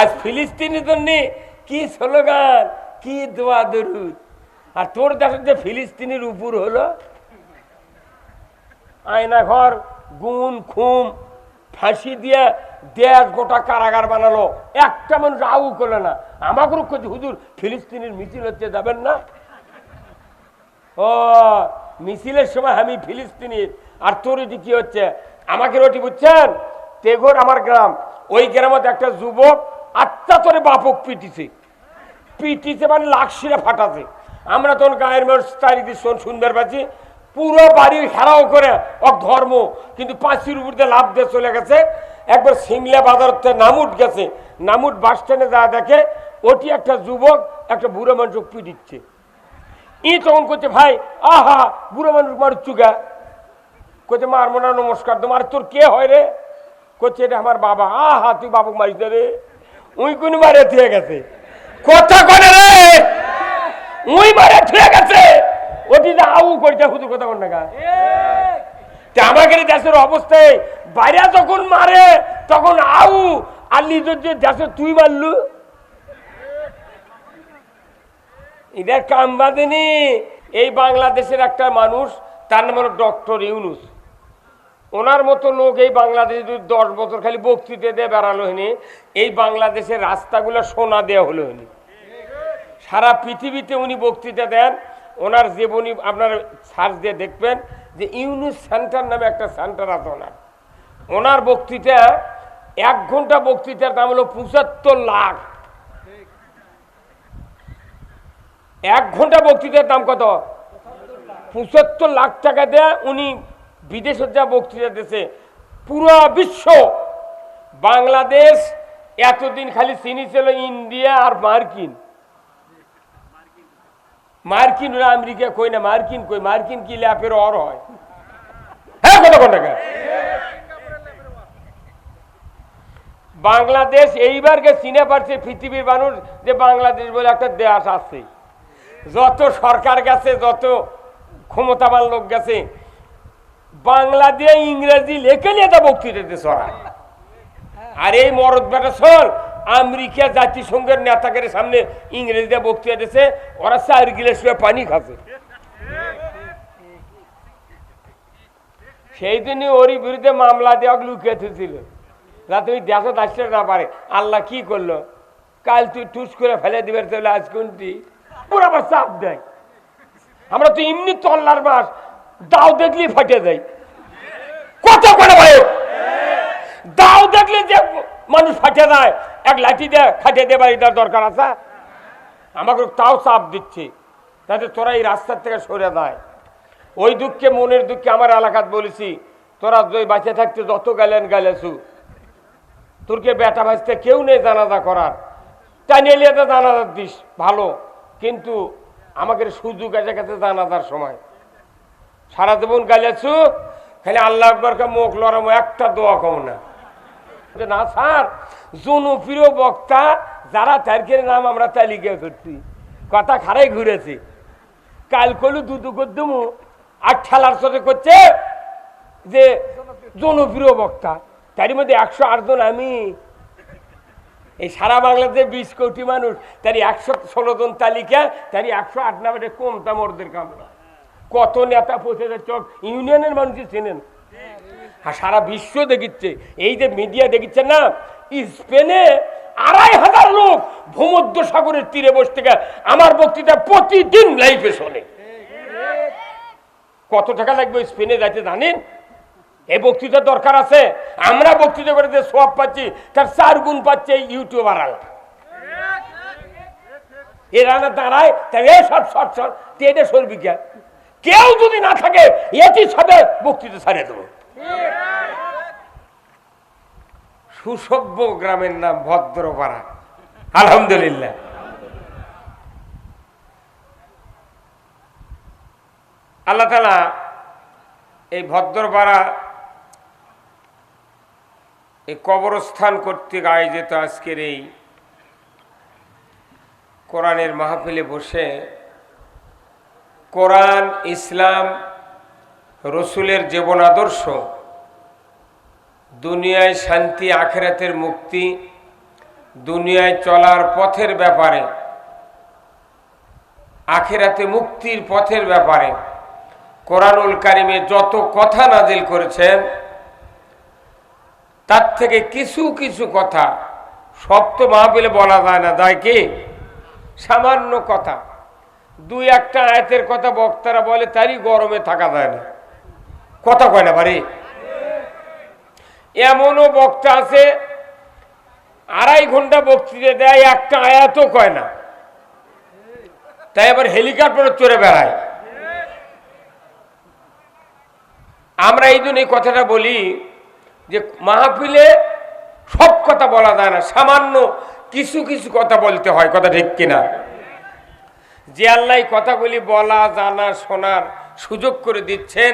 আজ ফিলিস্তিনের জন্য কি স্লোগান, কি দোয়া দরুদ? আর তোর দেশের যে ফিলিস্তিনের উপর হলো আয়না ঘর গুণ খুম, ফাঁসি দিয়ে দেশ গোটা কারাগার বানালো। একটা মানুষ আউ করল না। আমাকে খুঁজে হুজুর, ফিলিস্তিনির মিছিল হচ্ছে, যাবেন না? ও, মিছিলের সময় আমি ফিলিস্তিনির। আর তোর এটি কি হচ্ছে? আমাকে রটি বুঝছেন? তেঘর আমার গ্রাম। ওই গ্রামত একটা যুবক আত্মা তোরে বাপক পিটিছে। পিটিছে মানে লাকশিরে ফাটাছে। আমরা তখন গায়ের মানুষ চারিদিক সুন্দর পাচ্ছি। পুরো বাড়ি হেরাও করে অক ধর্ম কিন্তু পাঁচির উপর দিয়ে লাভ দিয়ে চলে গেছে। একবার সিংলা বাজার নামুট গেছে। নামুট বাস স্ট্যান্ডে যা দেখে, ওটি একটা যুবক, একটা বুড়ো মানুষ পিটিচ্ছে। ই তখন করছে ভাই, আহা, বুড়ো মানুষ মার চুগা করছে মারবো না, নমস্কার। তোমার তোর কে হয় রে? করছে এটা আমার বাবা। আহা, তুই বাবুক মারিস রে। উই কোন মারে থুয়ে গেছে? কথা করে রে? উই মারে থুয়ে গেছে। ওটি যে আউ করিতে হুদুর কথা কর না আমাদের দেশের অবস্থায় বাইরে যখন মারে, তখন আউ আর নিজের যে দেশে তুই মারলু। এদের কাম বাঁধেনি এই বাংলাদেশের একটা মানুষ, তার নাম হলো ডক্টর ইউনুস। ওনার মতো লোক এই বাংলাদেশে যদি দশ বছর খালি বক্তৃতা দিয়ে বেড়ালো হয়নি, এই বাংলাদেশের রাস্তাগুলো সোনা দেওয়া হলো হয়নি। সারা পৃথিবীতে উনি বক্তৃতা দেন, ওনার জীবনী আপনার সার্চ দিয়ে দেখবেন যে ইউনুস সেন্টার নামে একটা সেন্টার আছে ওনার। ওনার বক্তৃতা, এক ঘণ্টা বক্তৃতার দাম হলো পঁচাত্তর লাখ। এক ঘণ্টা বক্তৃতার দাম কত? পঁচাত্তর লাখ টাকা দেয় উনি বিদেশের যা বক্তৃতা দিয়েছে পুরো বিশ্ব, বাংলাদেশ এতদিন খালি চিনি ছিল ইন্ডিয়া আর মার্কিন। মার্কিন ওরা আমেরিকা কই না, মার্কিন কই, মার্কিন কি ল্যাপের অর হয়? হ্যাঁ কত টাকা বাংলাদেশ এইবারকে চিনে পারছে পৃথিবীর মানুষ যে বাংলাদেশ বলে একটা দেশ আছে। যত সরকার গেছে, যত ক্ষমতাবান লোক গেছে বাংলা দিয়ে ইংরেজি লেখে নিয়ে তা বক্তৃতা দিতে ওরা আর এই মরদ বেটা সর, আমেরিকা জাতিসংঘের নেতাদের সামনে ইংরেজিতে বক্তৃতা দিতেছে ওরা চার গিলাস করে পানি খাচ্ছে। সেই দিনই ওরই বিরুদ্ধে মামলা দেওয়া লুকিয়ে ছিল রাতে ওই দেশত আসতে না পারে। আল্লাহ কি করল? কাল তুই টুস করে ফেলে দিবে, তাহলে আজ কোনটি পুরো আবার চাপ দেয়। আমরা তো এমনি তল্লার মাস দাও দেখলেই ফাটে দেয় কত করে ভাই? দাও দেখলে যে মানুষ ফাটে দেয় এক লাঠি দেয় খাটে দেবার এটার দরকার আছে? আমাকে তাও চাপ দিচ্ছে তাতে তোরা এই রাস্তার থেকে সরে দেয় ওই দুঃখে, মনের দুঃখে আমার এলাকাত বলেছি, তোরা ওই বাঁচে থাকতে যত গেলেন গেলেছু। তোরকে বেটা ভাজতে কেউ নেই জানাজা করার। তাই নিয়ে তো জানাজার দিস, ভালো। কিন্তু আমাকে সুযোগ আছে কাছে জানাজার সময়। সারা জীবন গাইলেছু খালি আল্লাহ আকবরকে মুখ লড়ামো একটা দোয়া কম না। না, স্যার জনপ্রিয় বক্তা, যারা তারকের নাম আমরা তালিকা করছি কথা খারাই ঘুরেছে। কাল কলু দুদু করদমু আর ঠেলার সাথে করছে যে জনপ্রিয় বক্তা। তারই মধ্যে একশো আটজন আমি। এই সারা বাংলাদেশে বিশ কোটি মানুষ তারই একশো ষোলো জন তালিকা তারই একশো আট নামে কমতা মরদের কাম না। কত নেতা পৌঁছে যাচ্ছে ইউনিয়নের মানুষই চেনেন। আর সারা বিশ্ব দেখিচ্ছে, এই যে মিডিয়া দেখিচ্ছে না, স্পেনে আড়াই হাজার লোক ভূমধ্য সাগরের তীরে বসে থেকে আমার বক্তৃতা প্রতিদিন লাইফে শোনে। কত টাকা লাগবে স্পেনে যাইতে জানেন? এই বক্তৃতা দরকার আছে। আমরা বক্তৃতা করে যে সব পাচ্ছি, তার চার গুণ পাচ্ছে এই ইউটিউবাররা। এরা না দাঁড়ায়, তাই এ সব শর্ট শর্ট টেনে সরবি কে? কেউ যদি না থাকে, এটি সবে বক্তৃতা ছাড়িয়ে দেবো। সুসভ্য গ্রামের নাম ভদ্রপাড়া। আলহামদুলিল্লাহ। আল্লাহ তালা এই ভদ্রপাড়া এই কবরস্থান কর্তৃক আয়োজিত আজকের এই কোরআনের মাহফিলে বসে কোরআন, ইসলাম, রসুলের জীবন আদর্শ, দুনিয়ায় শান্তি, আখেরাতের মুক্তি, দুনিয়ায় চলার পথের ব্যাপারে, আখেরাতে মুক্তির পথের ব্যাপারে কোরআনুল কারিমে যত কথা নাজিল করেছেন, তার থেকে কিছু কিছু কথা সব তো মাহবিলে বলা যায় না, যায় কি? সামান্য কথা। দুই একটা আয়াতের কথা বক্তারা বলে, তারই গরমে থাকা যায় না। কথা কয় না বাড়ি এমনও বক্তা আছে, আড়াই ঘণ্টা বক্তৃতা দেয়, একটা আয়াতও কয় না। তাই আবার হেলিকপ্টারে চড়ে বেড়ায়। আমরা এই জন্য এই কথাটা বলি যে মাহফিলে সব কথা বলা যায় না, সামান্য কিছু কিছু কথা বলতে হয়, কথা ঠিক কিনা? যে আল্লাহ কথাগুলি বলা, জানা, শোনার সুযোগ করে দিচ্ছেন,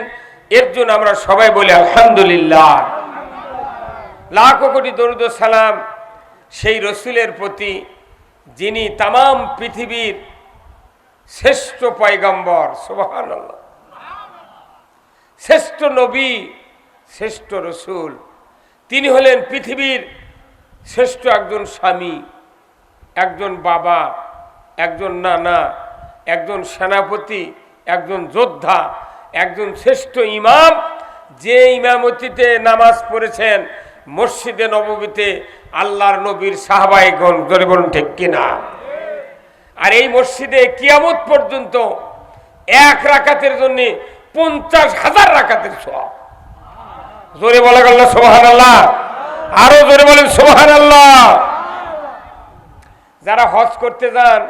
এর জন্য আমরা সবাই বলি আলহামদুলিল্লাহ। লাখো কোটি দরুদ সালাম সেই রসুলের প্রতি, যিনি তাম পৃথিবীর শ্রেষ্ঠ পয়গম্বর সুবাহান শ্রেষ্ঠ নবী, শ্রেষ্ঠ রসুল। তিনি হলেন পৃথিবীর শ্রেষ্ঠ একজন স্বামী, একজন বাবা, একজন নানা একজন সেনাপতি, একজন যোদ্ধা, একজন শ্রেষ্ঠ ইমাম, যে ইমামতিতে নামাজ পড়েছেন মসজিদে নবমীতে আল্লাহর নবীর সাহাবাইগণ ধরে বলুন ঠিক কিনা? আর এই মসজিদে কিয়ামত পর্যন্ত এক রাকাতের জন্য পঞ্চাশ হাজার রাকাতের সব জোরে বলা গেল সোহান আল্লাহ আরও জোরে বলেন সোহান আল্লাহ যারা হজ করতে যান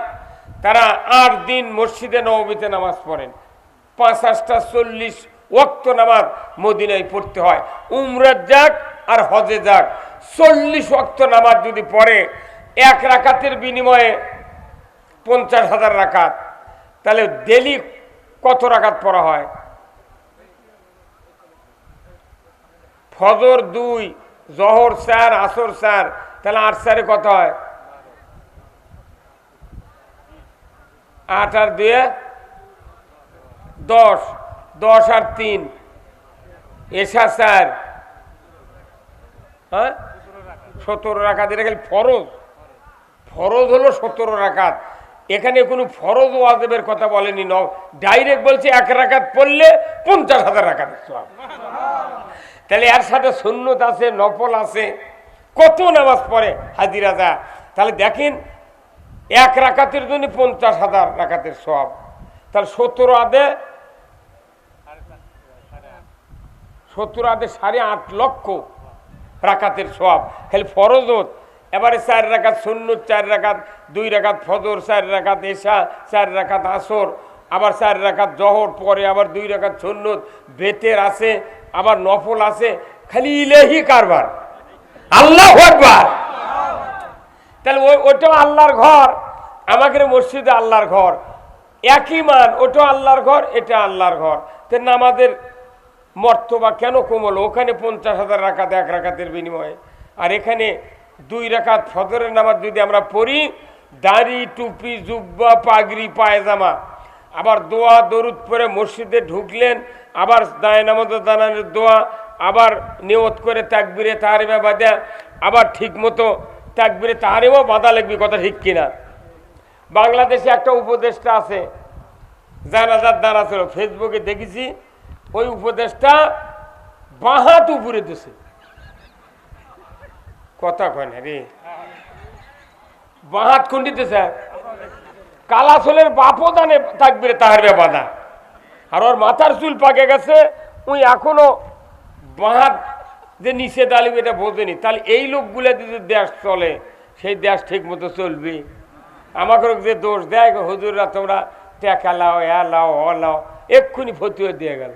তারা আট দিন মসজিদে নবমীতে নামাজ পড়েন। পাঁচাশটা চল্লিশ ওক্ত নামাজ মদিনায় পড়তে হয়। উমরাত যাক আর হজে যাক। চল্লিশ ওক্ত নামাজ যদি পড়ে, এক রাকাতের বিনিময়ে পঞ্চাশ হাজার রাকাত। তাহলে ডেলি কত রাকাত পড়া হয়? ফজর দুই, জহর চার, আসর চার, তাহলে আট চারে কত হয়? আট আর দুয়ে দশ দশ আর তিন। এসা চার হ্যাঁ? সতেরো রাখাত এটা খালি ফরজ। ফরজ হলো সতেরো রাখাত এখানে কোনো ফরজ ওয়াজেবের কথা বলেনি, ন ডাইরেক্ট বলছে এক রাখাত পড়লে পঞ্চাশ হাজার রাখাত তাহলে এর সাথে সুন্নত আছে, নফল আছে, কত নামাজ পড়ে হাজিরা যা তাহলে দেখেন এক রাকাতের জন্য পঞ্চাশ হাজার রাকাতের সব তাহলে সত্তর আদে সত্তর আদে সাড়ে আট লক্ষ রাকাতের সব খালি ফরজত এবারে চার রাকাত শূন্য চার রাকাত, দুই রাকাত ফজর, চার রাকাত এশা, চার রাকাত আসর, আবার চার রাকাত জহর, পরে আবার দুই রাকাত সুন্নত, বেতের আছে, আবার নফল আছে, খালি ইলেহি কারবার। আল্লাহ একবার তাহলে ওই ওটাও আল্লাহর ঘর, আমাদের মসজিদে আল্লাহর ঘর। একই মান ওটাও আল্লাহর ঘর, এটা আল্লাহর ঘর। তো আমাদের মর্তবা কেন কোমল? ওখানে পঞ্চাশ হাজার রাখাত এক রাখাতের বিনিময়ে। আর এখানে দুই রাখাত ফজরের নামাজ যদি আমরা পড়ি, দাড়ি, টুপি, জুব্বা, পাগড়ি, পায়জামা, আবার দোয়া, দরুদ পরে মসজিদে ঢুকলেন, আবার দায় নামাজ দানানের দোয়া, আবার নিয়ত করে তাকবিরে তাহারিমা বাঁধা আবার ঠিক তাকবিরে তাহারিমাও বাঁধা লাগবে, কথা ঠিক কিনা? বাংলাদেশে একটা উপদেশটা আছে, জানাজার দ্বারা ছিল, ফেসবুকে দেখেছি, ওই উপদেশটা বাহাত উপরে দিছে। কথা কয় না রে। বাহাত খুন্ডিতে স্যার। কালাসলের বাপও দানে থাকবে তাহার বাঁধা। আর ওর মাথার চুল পাকে গেছে ওই এখনও বাহাত যে নিষেধ আলিম এটা বোঝেনি। তাহলে এই লোকগুলো যদি দেশ চলে, সেই দেশ ঠিক মতো চলবে। আমাকে যে দোষ দেয় হুজুররা তোমরা টেকা লাও, এ লাও অ লাও, এক্ষুনি ফতুয়ে দিয়ে গেল।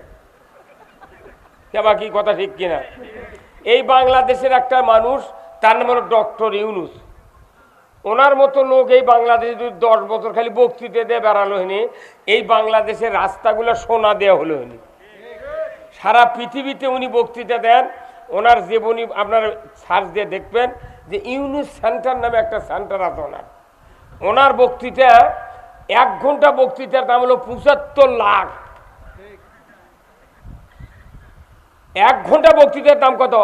এবার কি কথা ঠিক কিনা? এই বাংলাদেশের একটা মানুষ, তার নাম হলো ডক্টর ইউনুস। ওনার মতো লোক এই বাংলাদেশে যদি দশ বছর খালি বক্তৃতা দিয়ে বেড়ালো হয়নি, এই বাংলাদেশের রাস্তাগুলো সোনা দেওয়া হলো হয়নি। সারা পৃথিবীতে উনি বক্তৃতা দেন ওনার জীবনী আপনার সার্চ দিয়ে দেখবেন যে ইউনুস সেন্টার নামে একটা সেন্টার আছে ওনার। ওনার বক্তৃতা এক ঘণ্টা বক্তৃতার দাম হলো পঁচাত্তর লাখ। এক ঘণ্টা বক্তৃতার দাম কত?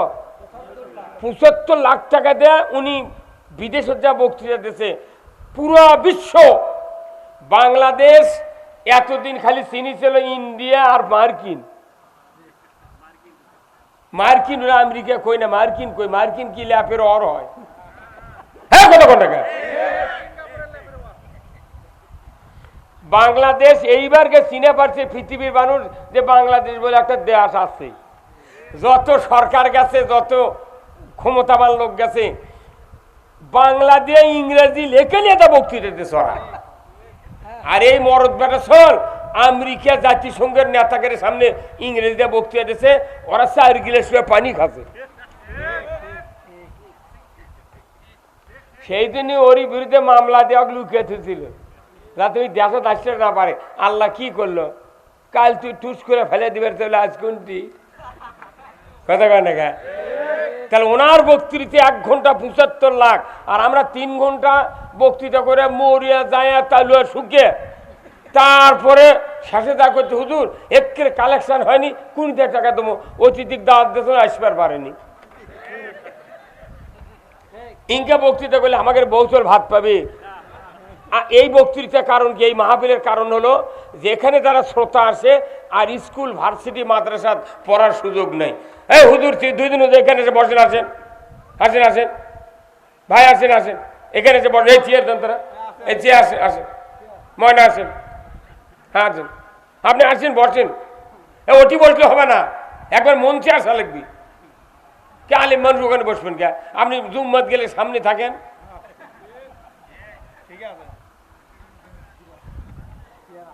পঁচাত্তর লাখ টাকা দেয় উনি বিদেশের যা বক্তৃতা দিতেছে পুরো বিশ্ব। বাংলাদেশ এতদিন খালি চিনি ছিল ইন্ডিয়া আর মার্কিন। মার্কিন না আমেরিকা কই না মার্কিন কই? মার্কিন কি ল্যাপের অর হয়? হ্যাঁ কত টাকা বাংলাদেশ এইবারকে চিনে পারছে, পৃথিবীর মানুষ যে বাংলাদেশ বলে একটা দেশ আছে। যত সরকার গেছে, যত ক্ষমতাবান লোক গেছে, বাংলা দিয়ে ইংরেজি লেখে নিয়ে তা বক্তৃতা দিতে আর এই মরদ বেটা শোন আমেরিকা জাতিসংঘের নেতাদের সামনে ইংরেজিতে বক্তৃতা দিচ্ছে ওরা চার করে পানি খাচ্ছে। সেই দিনই ওরই বিরুদ্ধে মামলা দেওয়া লুকিয়ে ছিল রাতে ওই দেশত আসতে না পারে। আল্লাহ কি করল? কাল তুই টুস করে ফেলে দিবে তাহলে আজ কোনটি? কথা কয় না তাহলে ওনার বক্তৃতা এক ঘণ্টা পঁচাত্তর লাখ, আর আমরা তিন ঘণ্টা বক্তৃতা করে মরিয়া, যায়া, তালুয়া শুকিয়ে, তারপরে শেষে দা করতে হুজুর একের কালেকশন হয়নি কুড়ি হাজার টাকা দেবো। অতিথিক দাওয়াত দিতে আসবার পারেনি। ইনকা বক্তৃতা করলে আমাদের বৌচল ভাত পাবে। এই বক্তৃতার কারণ কি? এই মাহফিলের কারণ হলো, যেখানে তারা শ্রোতা আসে, আর স্কুল, ভার্সিটি, মাদ্রাসা পড়ার সুযোগ নেই। এই হুজুর দুই দিন এখানে এসে বসেন, আসেন আসেন আসেন। ভাই, আসেন আসেন। এখানে এসে বসেন। এই চেয়ার দেন তারা। এই চেয়ার আসেন আসেন। ময়না, আসেন। হ্যাঁ আপনি আসেন বসেন ওটি বসলে হবে না। একবার মঞ্চে আসা লাগবে। কে আলিম মানুষ ওখানে বসবেন কে? আপনি জুম্মত গেলে সামনে থাকেন।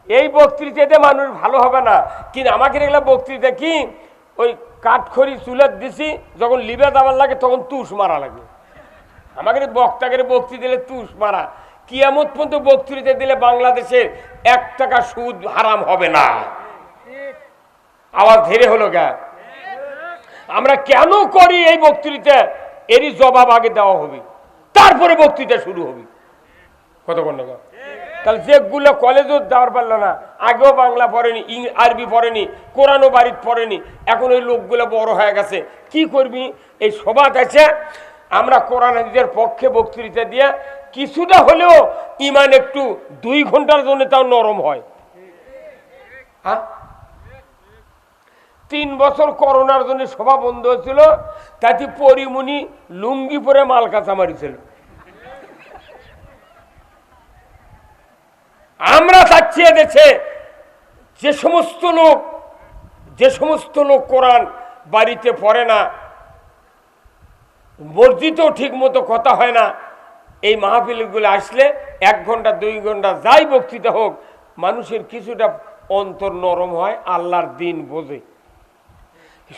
এই বক্তৃতাতে মানুষ ভালো হবে না। কিন্তু আমাকে এগুলো বক্তৃতা কি? ওই কাঠখড়ি চুলের দিছি, যখন লিবে দাবার লাগে তখন তুষ মারা লাগে। আমাকে বক্তাকে বক্তৃতা দিলে তুষ মারা। কিয়ামত পর্যন্ত বক্তৃতা দিলে বাংলাদেশের এক টাকা সুদ হারাম হবে না। আওয়াজ ধীরে হলো গা। আমরা কেন করি এই বক্তৃতা? এরই জবাব আগে দেওয়া হবে। তারপরে বক্তৃতা শুরু হবে। কতক্ষণ না তাহলে যেগুলো কলেজও দেওয়ার পারল না, আগেও বাংলা পড়েনি আরবি পড়েনি, কোরআনও বাড়িতে পড়েনি, এখন ওই লোকগুলো বড় হয়ে গেছে। কি করবি? এই সবাত আছে, আমরা কোরআন হাদিসের পক্ষে বক্তৃতা দিয়ে কিছুটা হলেও ইমান একটু দুই ঘণ্টার জন্য তাও নরম হয়। হ্যাঁ? তিন বছর করোনার জন্য সভা বন্ধ হয়েছিল, তাতে পরিমণি লুঙ্গি পরে মাল কাঁচা মারিছিল। আমরা চাচ্ছি দেশে যে সমস্ত লোক, যে সমস্ত লোক কোরআন বাড়িতে পড়ে না, মসজিদেও ঠিক মতো কথা হয় না এই মাহফিলগুলো আসলে এক ঘণ্টা দুই ঘণ্টা যাই বক্তৃতা হোক মানুষের কিছুটা অন্তর নরম হয় আল্লাহর দিন বোঝে।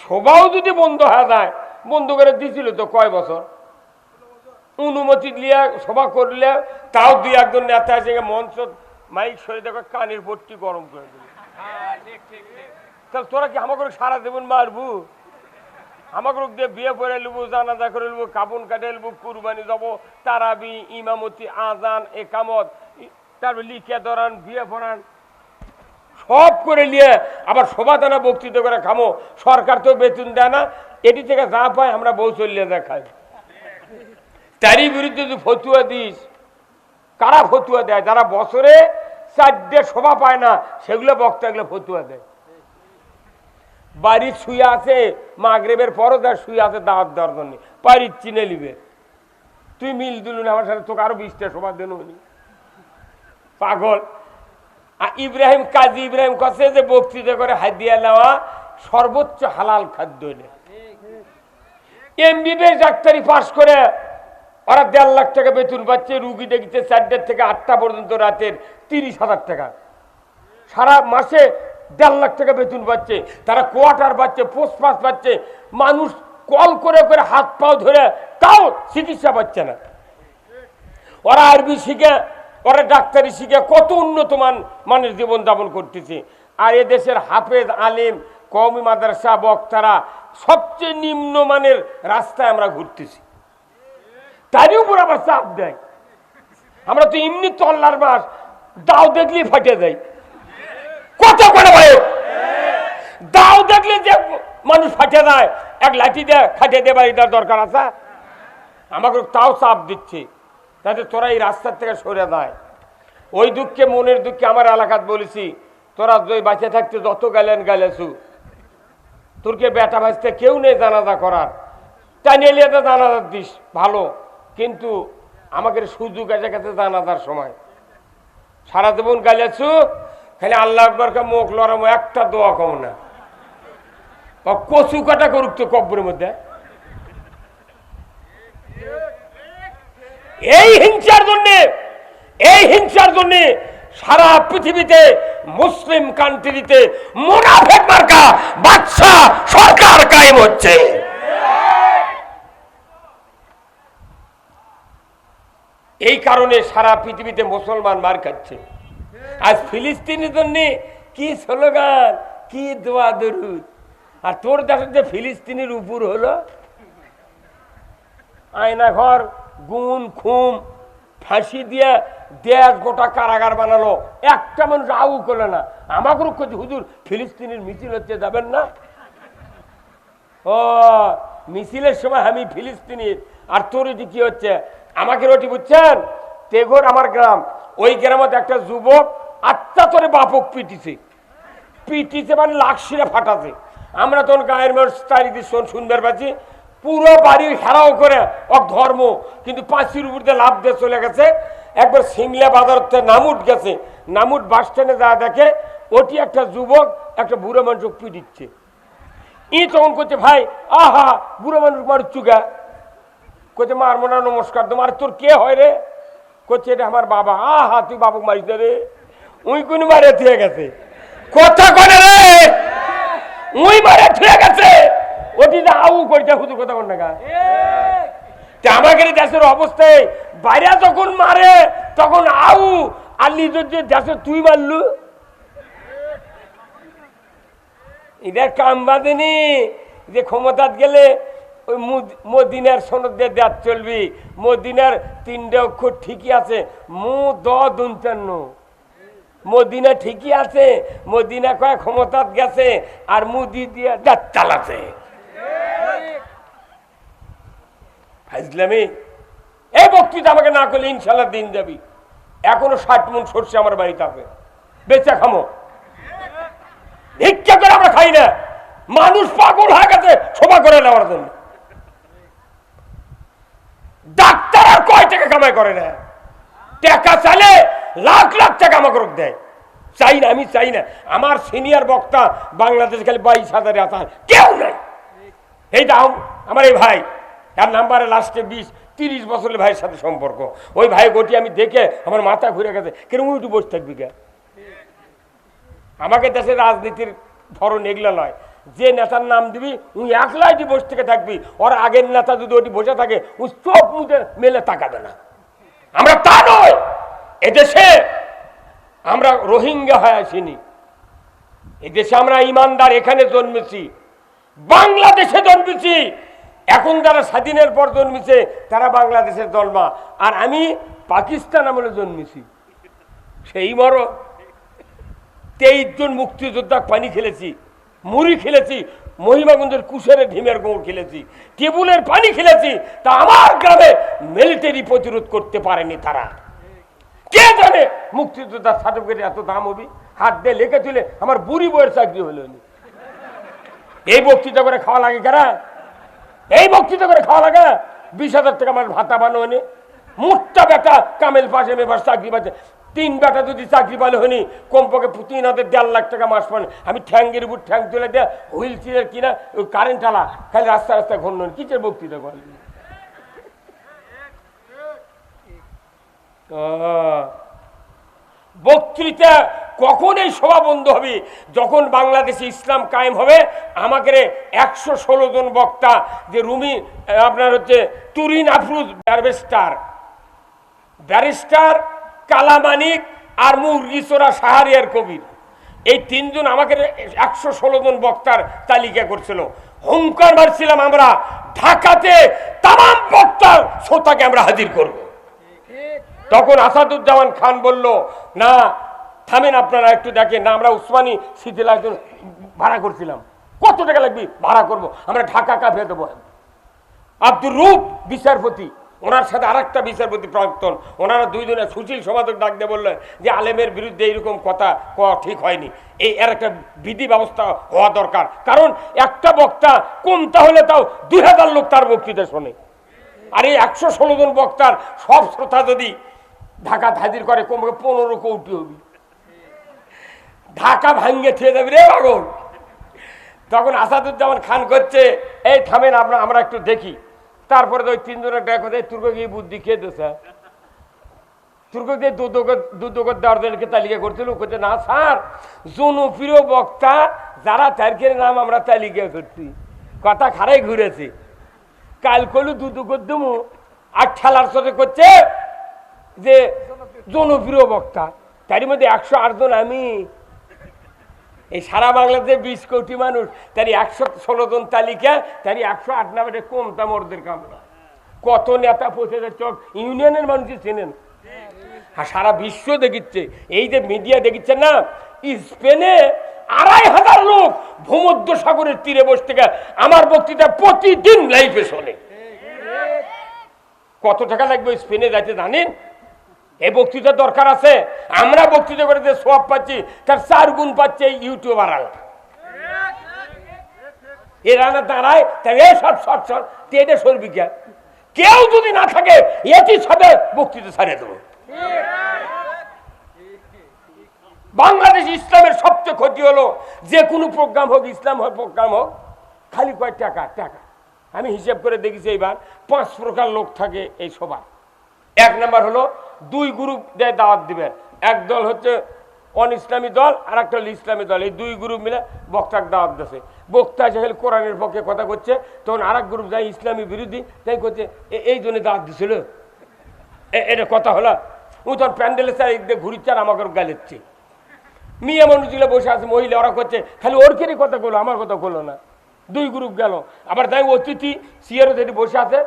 সবাও যদি বন্ধ হয়ে যায় বন্ধ করে দিছিল তো কয় বছর? অনুমতি দিয়ে সভা করলে তাও দুই একজন নেতা এসে মঞ্চ মাইক সরে দেখো কানের ভর্তি গরম করে দিল। তাহলে তোরা কি আমাকে সারা দেবেন মারবু? আমাকে দিয়ে বিয়ে করে নেব জানাজা করে নেব কাপন কাটে নেব কুরবানি যাব তারাবি, ইমামতি, আজান, একামত তারপর লিখে ধরান, বিয়ে পড়ান। সব করে নিয়ে আবার সমাধানা বক্তৃতা করে খামো। সরকার তো বেতন দেয় না, এটি থেকে যা পায় আমরা বউ চলিয়ে দেখাই। তারই বিরুদ্ধে যদি ফতুয়া দিস, কারা ফতুয়া দেয়? যারা বছরে চারটে শোভা পায় না, সেগুলো বক্তাগুলো ফতুয়া দেয়। বাড়ির শুয়ে আছে, মাগরেবের পরও তার শুয়ে আছে দাওয়াত দেওয়ার জন্য। বাড়ির চিনে নিবে। তুই মিল দিলু না, আমার সাথে তোকে আরও বিশটা শোভা দেন পাগল। আর ইব্রাহিম কাজী ইব্রাহিম কাছে যে বক্তৃতা করে হাদিয়া নেওয়া সর্বোচ্চ হালাল খাদ্য এটা। এমবিবিএস ডাক্তারি পাশ করে ওরা দেড় লাখ টাকা বেতন পাচ্ছে, রুগী দেখছে চারটের থেকে আটটা পর্যন্ত রাতের তিরিশ হাজার টাকা। সারা মাসে দেড় লাখ টাকা বেতন পাচ্ছে, তারা কোয়ার্টার পাচ্ছে, পোস্ট পাস পাচ্ছে, মানুষ কল করে করে হাত পাও ধরে তাও চিকিৎসা পাচ্ছে না। ওরা আরবি শিখে, ওরা ডাক্তারি শিখে কত উন্নত মান মানের জীবনযাপন করতেছে। আর এ দেশের হাফেজ, আলিম, কওমি মাদ্রাসা, বক্তারা সবচেয়ে নিম্নমানের রাস্তায় আমরা ঘুরতেছি। তারই উপর আবার চাপ দেয়। আমরা তো এমনি তল্লার মাস দাও দেখলেই ফাটে দেয় কত করে ভাই? দাও দেখলে যে মানুষ ফাটে দেয় এক লাঠি দিয়ে ফাটে দেবার এটার দরকার আছে? আমাকে তাও চাপ দিচ্ছে। তাতে তোরা এই রাস্তার থেকে সরে দেয় ওই দুঃখে, মনের দুঃখে আমার এলাকাত বলেছি, তোরা ওই বাঁচে থাকতে যত গেলেন গেলেছু। তোরকে বেটা ভাজতে কেউ নেই জানাজা করার। তাই নিয়ে তো জানাজার দিস, ভালো। কিন্তু আমাকে সুযোগ আছে কাছে জানাজার সময়। সারা জীবন গাইলেছু খালি আল্লাহ আকবরকে মুখ লড়ামো একটা দোয়া কম না। কচু কাটা করুক তো কব্বরের মধ্যে। এই হিংসার জন্য, এই হিংসার জন্য সারা পৃথিবীতে, মুসলিম কান্ট্রিতে মুনাফেক মার্কা বাচ্চা সরকার কায়েম হচ্ছে। এই কারণে সারা পৃথিবীতে মুসলমান মার খাচ্ছে। আজ ফিলিস্তিনের জন্য কি স্লোগান, কি দোয়া দরুদ? আর তোর দেশের যে ফিলিস্তিনের উপর হলো আয়না ঘর গুণ, খুম, ফাঁসি দিয়ে দেশ গোটা কারাগার বানালো। একটা মানুষ আউ করল না। আমাকে রক্ষে হুজুর, ফিলিস্তিনের মিছিল হচ্ছে, যাবেন না? ও, মিছিলের সময় আমি ফিলিস্তিনির। আর তোর এটি কি হচ্ছে? আমাকে রটি বুঝছেন? তেঘর আমার গ্রাম। ওই গ্রামত একটা যুবক আত্মা তোরে বাপক পিটিছে। পিটিছে মানে লাকশিরা ফাটাছে। আমরা তখন গায়ের মানুষ চারিদিক সুন্দর পাচ্ছি। পুরো বাড়ি হেরাও করে ও ধর্ম। কিন্তু পাঁচির উপর দিয়ে লাভ দিয়ে চলে গেছে। একবার সিংলা বাজার থেকে নামুট গেছে। নামুট বাস স্ট্যান্ডে যা দেখে, ওটি একটা যুবক, একটা বুড়ো মানুষ পিটিচ্ছে। ই তখন করছে ভাই, আহা, বুড়ো মানুষ মারুচ্ছু গা। করছে মার মোনা নমস্কার। তোমার তোর কে হয় রে? করছে এটা আমার বাবা। আহা, তুই বাবুক মারিস রে। উই কোন মারে থুয়ে গেছে। কথা করে রে? উই মারে থুয়ে গেছে। ওটি যে আউ করছে হুজুর কথা কোন না এই দেশের অবস্থায় বাইরে যখন মারে, তখন আউ নিজের যে দেশে তুই মারলু? এটা কাম বাঁধেনি, যে ক্ষমতাত গেলে ওই মুদ- মদিনার সনদ দিয়ে দেয়াত চলবি। মদিনার তিনটে অক্ষর ঠিকই আছে। মু দুন্তান্ন মদিনা ঠিকই আছে। মদিনা কয় ক্ষমতাত গেছে আর মুদি দিয়ে দাঁত হাজলামি এই বক্তৃতা আমাকে না করলে ইনশাল্লাহ দিন যাবি। এখনও ষাট মন সরষে আমার বাড়িতে আছে। বেচা খামো। ভিক্ষা করে আমরা খাই না। মানুষ পাগল হয়ে গেছে সভা করে নেওয়ার জন্য ডাক্তার আর কয় টাকা কামাই করে না। টাকা চালে লাখ লাখ টাকা আমাকে রোগ দেয়। চাই না, আমি চাই না। আমার সিনিয়র বক্তা বাংলাদেশ খালি বাইশ হাজারে আসার কেউ নাই। এইটা আম- আমার এই ভাই। তার নাম্বারে লাস্টে বিশ, তিরিশ বছরের ভাইয়ের সাথে সম্পর্ক। ওই ভাই গোটি আমি দেখে আমার মাথা ঘুরে গেছে। কেরম উঠে বসে থাকবি কে? আমাকে দেশের রাজনীতির ধরন এগুলো নয়। যে নেতার নাম দিবি, উনি একলাইটি বসে থেকে থাকবি। ওর আগের নেতা যদি ওটি বসে থাকে উনি চোখ মুখে মেলে তাকাবে না। আমরা তা নয় এদেশে আমরা রোহিঙ্গা হয়ে আসিনি। এদেশে আমরা ইমানদার, এখানে জন্মেছি। বাংলাদেশে জন্মেছি। এখন যারা স্বাধীনের পর জন্মেছে, তারা বাংলাদেশের জন্মা আর আমি পাকিস্তান আমলে জন্মেছি। সেই মরো তেইশ জন মুক্তিযোদ্ধা পানি খেলেছি। মুড়ি খেলেছি মহিমাগঞ্জের কুশের ঢিমের গোড় খেলেছি, টেবুলের পানি খেলেছি, তা আমার গ্রামে মিলিটারি প্রতিরোধ করতে পারেনি তারা। কে জানে মুক্তিযোদ্ধার সার্টিফিকেট এত দাম হবি? হাত দিয়ে লেখে তুলে আমার বুড়ি বইয়ের চাকরি হলনি এই বক্তৃতা করে খাওয়া লাগে কারা? এই বক্তৃতা করে খাওয়া লাগে? বিশ হাজার টাকা আমার ভাতা বানো মুখটা বেটা কামেল পাশে মেবার চাকরি পাচ্ছে। তিন বেটা যদি চাকরি পালে হনি কমপক্ষে তিন হাজার দেড় লাখ টাকা মাস পান। আমি ঠ্যাঙ্গের উপর ঠ্যাং তুলে দেয় হুইল চেয়ার কিনা ওই কারেন্ট আলা খালি রাস্তা রাস্তা ঘন্ন কিসের বক্তৃতা করে আহ, বক্তৃতা কখন এই সভা বন্ধ হবে। যখন বাংলাদেশে ইসলাম কায়েম হবে আমাকে একশো ষোলো জন বক্তা যে রুমি আপনার হচ্ছে তুরিন আফরুজ ব্যারিস্টার। ব্যারিস্টার কালামানিক আর মুরগিচোরা সাহারিয়ার কবির। এই তিনজন আমাকে একশো ষোলো জন বক্তার তালিকা করছিল। হুঙ্কার মারছিলাম আমরা। ঢাকাতে তাম বক্তার শ্রোতাকে আমরা হাজির করব। তখন আসাদুজ্জামান খান বলল, না, থামেন আপনারা একটু দেখেন। না, আমরা উসমানী শীতের একজন ভাড়া করছিলাম। কত টাকা লাগবে? ভাড়া করব। আমরা ঢাকা কাঁপিয়ে দেবো আব্দুর রূপ বিচারপতি। ওনার সাথে আর একটা বিচারপতি প্রাক্তন, ওনারা দুইজনে সুশীল সমাজক ডাক দিয়ে বললেন যে আলেমের বিরুদ্ধে এইরকম কথা কওয়া ঠিক হয়নি। এই, এর একটা বিধি ব্যবস্থা হওয়া দরকার। কারণ একটা বক্তা কম তাহলে তাও দুই হাজার লোক তার বক্তৃতা শোনে। আর এই একশো ষোলো জন বক্তার সব শ্রোতা যদি ঢাকা হাজির করে কমকে পনেরো কৌটি হবি। ঢাকা ভাঙ্গে খেয়ে যাবি রে পাগল। তখন আসাদুজ্জামান খান করছে, এই থামেন, আমরা আমরা একটু দেখি। তারপরে তো ওই তিনজনের দেখা যায় তুর্ক গিয়ে বুদ্ধি খেয়ে দিয়েছে তুর্ক দিয়ে দুদকর দেওয়ার জন্য তালিকা করছিল করছে না, স্যার জনপ্রিয় বক্তা, যারা তারিখের নাম আমরা তালিকা করছি। কথা খারাই ঘুরেছে। কাল কলু দুদকর দেবো আর ঠেলার সাথে করছে যে জনপ্রিয় বক্তা। তারই মধ্যে একশো আটজন আমি এই সারা বাংলাদেশে বিশ কোটি মানুষ তারই একশো ষোলো জন তালিকা তারই একশো আট নাম্বারে কমতা মরদের কামরা কত নেতা পৌঁছে যাচ্ছে ইউনিয়নের মানুষই চেনেন? আর সারা বিশ্ব দেখিচ্ছে, এই যে মিডিয়া দেখিচ্ছে না, স্পেনে আড়াই হাজার লোক ভূমধ্য সাগরের তীরে বসে থেকে আমার বক্তৃতা প্রতিদিন লাইফে শোনে। কত টাকা লাগবে স্পেনে যাইতে জানেন? এই বক্তৃতা দরকার আছে। আমরা বক্তৃতা করে যে সব পাচ্ছি, তার চার গুণ পাচ্ছে ইউটিউবার এরা না দাঁড়ায় তার সব শর্ট শর্ট এটা সরবি কেউ যদি না থাকে এটি সাথে বক্তৃতা ছাড়িয়ে দেবো। বাংলাদেশ ইসলামের সবচেয়ে ক্ষতি হলো, যে কোনো প্রোগ্রাম হোক, ইসলাম হোক, প্রোগ্রাম হোক, খালি কয় টাকা টাকা। আমি হিসেব করে দেখেছি এইবার, পাঁচ প্রকার লোক থাকে এই সভা এক নাম্বার হলো দুই গ্রুপ দিয়ে দাওয়াত দিবেন। এক দল হচ্ছে অন ইসলামী দল আর একটা হলো ইসলামী দল। এই দুই গ্রুপ মিলে বক্তার দাওয়াত দিচ্ছে বক্তা এসে কোরআনের পক্ষে কথা করছে তখন আর এক গ্রুপ যাই ইসলামী বিরোধী, তাই করছে এই জন্য দাওয়াত দিছিল। এটা কথা হলো, ও তখন প্যান্ডেলের স্যার এই দিয়ে ঘুরিচ্ছে আর আমাকে গালেচ্ছে মেয়ে মানুষগুলো বসে আছে, মহিলা, ওরা করছে খালি ওর কেরি কথা বলো আমার কথা বলো না। দুই গ্রুপ গেল। আবার তাই অতিথি সিয়ারও যেটি বসে আছে,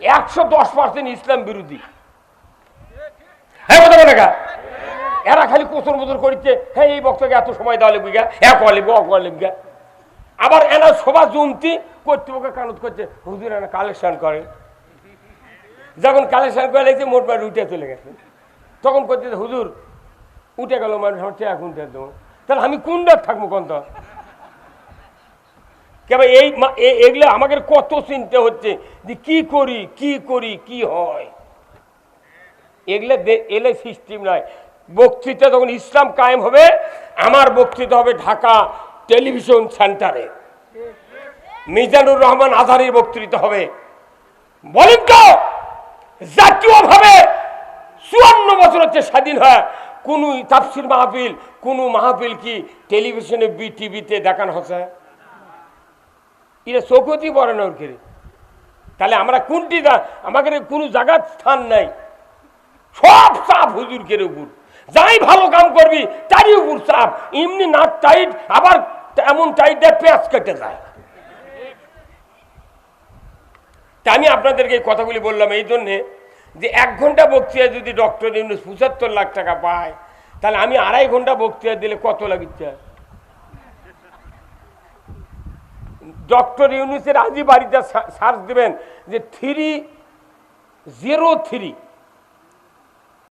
একশো দশ পার্সেন্ট ইসলাম বিরোধী। হ্যাঁ এরা খালি কোচর মোচর করছে হ্যাঁ এই বক্তাকে এত সময় দেওয়া লিখবি গা। এক লিখব অক লিখবি আবার এনা সভা জমতি কর্তৃপক্ষ কানত করছে হুজুর এনা কালেকশন করে। যখন কালেকশন করে লেগেছে মোট বাড়ি উঠে চলে গেছে। তখন করছে হুজুর, উঠে গেল মানুষ, আমার চেয়া কোনটা দেবো? তাহলে আমি কোনটা থাকব কোন তো কেবল এই এগুলো আমাদের কত চিনতে হচ্ছে যে কি করি কি করি, কি হয়? এগুলো এলে সিস্টেম নয়। বক্তৃতা যখন ইসলাম কায়েম হবে, আমার বক্তৃতা হবে ঢাকা টেলিভিশন সেন্টারে। মিজানুর রহমান আজহারের বক্তৃতা হবে। বলেন তো, জাতীয়ভাবে চুয়ান্ন বছর হচ্ছে স্বাধীন হয়। কোন তাফসির মাহফিল, কোন মাহফিল কি টেলিভিশনে বি টিভিতে দেখানো হচ্ছে? এটা চৌকতি পড়ে না ওর কেড়ে। তাহলে আমরা কোনটি আমাদের কোনো জায়গার স্থান নাই। সব চাপ হুজুরকের উপর যাই ভালো কাম করবি, তারই উপর চাপ এমনি নাক টাইট আবার এমন টাইট দেয় পেঁয়াজ কেটে যায়। তা আমি আপনাদেরকে এই কথাগুলি বললাম এই জন্যে যে এক ঘণ্টা বক্তৃতা যদি ডক্টর ইউনুস পঁচাত্তর লাখ টাকা পায়, তাহলে আমি আড়াই ঘণ্টা বক্তৃতা দিলে কত লাগিচ্ছে? ডক্টর ইউনুসের আজই বাড়িতে সার্চ দেবেন যে থ্রি জিরো থ্রি